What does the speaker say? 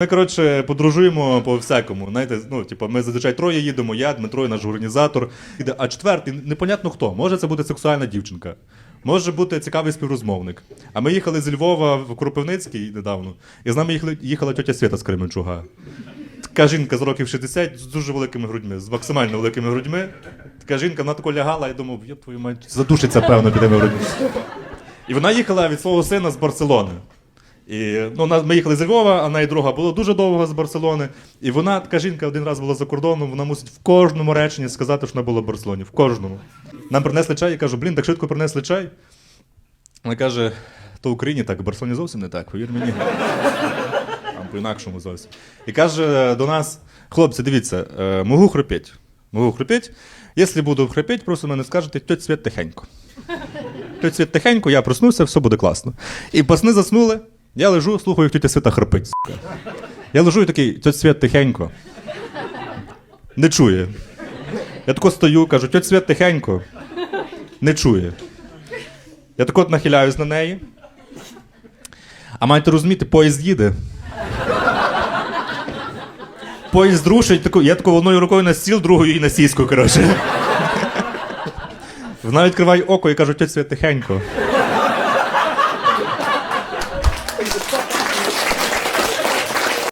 Ми, коротше, подорожуємо по всякому. Знаєте, ну, типу, ми зазвичай троє їдемо, я, Дмитро, наш організатор. Іде, А четвертий, непонятно хто. Може це бути сексуальна дівчинка, може бути цікавий співрозмовник. А ми їхали з Львова в Кропивницький недавно, і з нами їхали, їхала тьотя Свята з Кременчуга. Така жінка з років 60 з дуже великими грудьми, з максимально великими грудьми. Така жінка, вона тако лягала, я думав, я твою мать, задушиться, певно, під тими грудьми. І вона їхала від свого сина з Барселони. І, ну, ми їхали з Львова, а неї друга була дуже довго з Барселони. І вона, така жінка, один раз була за кордоном, вона мусить в кожному реченні сказати, що вона була в Барселоні. В кожному. Нам принесли чай, я кажу, блін, так швидко принесли чай. Вона каже, то в Україні так, в Барселоні зовсім не так, повір мені. Там по-інакшому зовсім. І каже до нас: хлопці, дивіться, е, можу хропіть. Можу хропіть. Якщо буду хропіть, просто мене скажете, тьоть світ тихенько. Тьоть світ тихенько, я проснувся, все буде класно. І пасни заснули. Я лежу, слухаю, як тетя Свята храпить. сука. Я лежу і такий, тьоть Свят тихенько. Не чує. Я тако стою, кажу, тьоть Свят тихенько. Не чує. Я так от нахиляюсь на неї. А маєте розуміти, поїзд їде. Поїзд рушить, таку, я тако одною рукою на стіл, другою і на сіську, коротше. Вона відкриває око і каже, тьоть Свят тихенько. things are